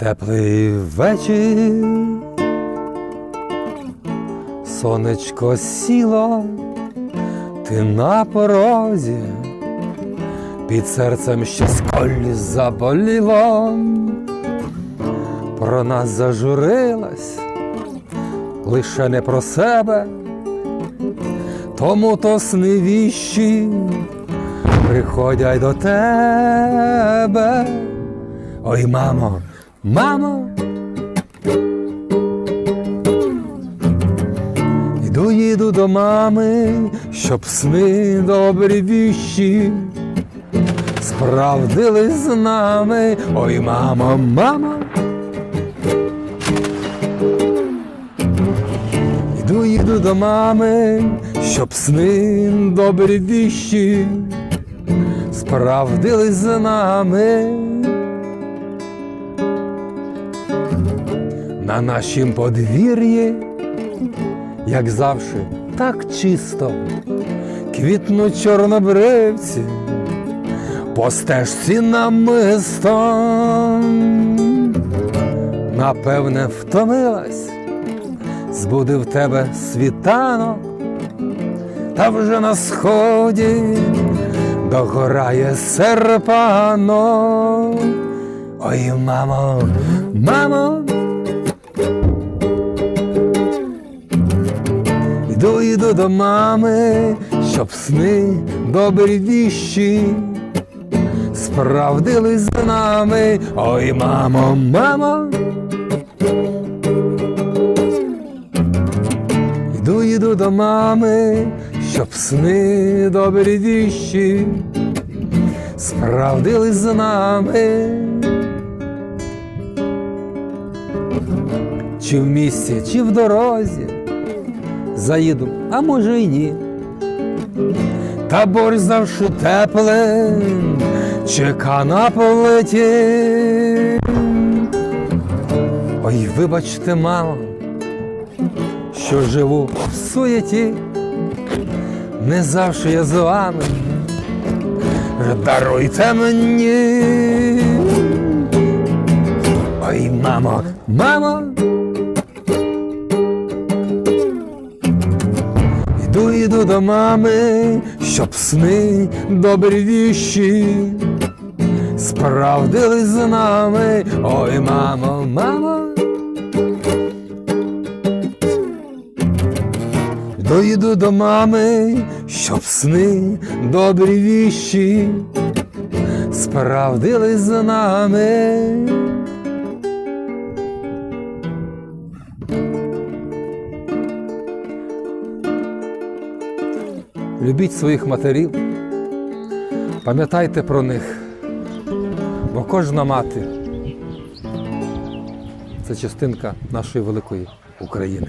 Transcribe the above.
Теплий вечір, сонечко сіло, ти на порозі, під серцем щось колі заболіло, про нас зажурилась, лише не про себе, тому то снивіщі приходять до тебе. Ой, мамо, мамо. Іду, їду до мами, щоб сни добрі віщі справдились з нами. Ой, мамо, мамо. Іду, їду до мами, щоб сни добрі віщі справдились з нами. На нашім подвір'ї, як завжди, так чисто, квітнуть чорнобривці, по стежці намисто. Напевне, втомилась, збудив тебе світанок, та вже на сході догорає серпано. Ой, мамо, мамо. Іду до мами, щоб сни добрі віщі справдились з нами. Ой, мамо, мамо. Іду, іду до мами, щоб сни добрі віщі справдились з нами. Чи в місті, чи в дорозі заїду, а може й ні. Та борщ завжди теплим, чека на полеті. Ой, вибачте, мамо, що живу в суєті, не завжди я з вами. Даруйте мені. Ой, мамо, мамо. Іду, іду до мами, щоб сни добрі віщі справдились з нами. Ой, мамо, мамо. Іду до мами, щоб сни добрі віщі справдились з нами. Любіть своїх матерів, пам'ятайте про них, бо кожна мати це частинка нашої великої України.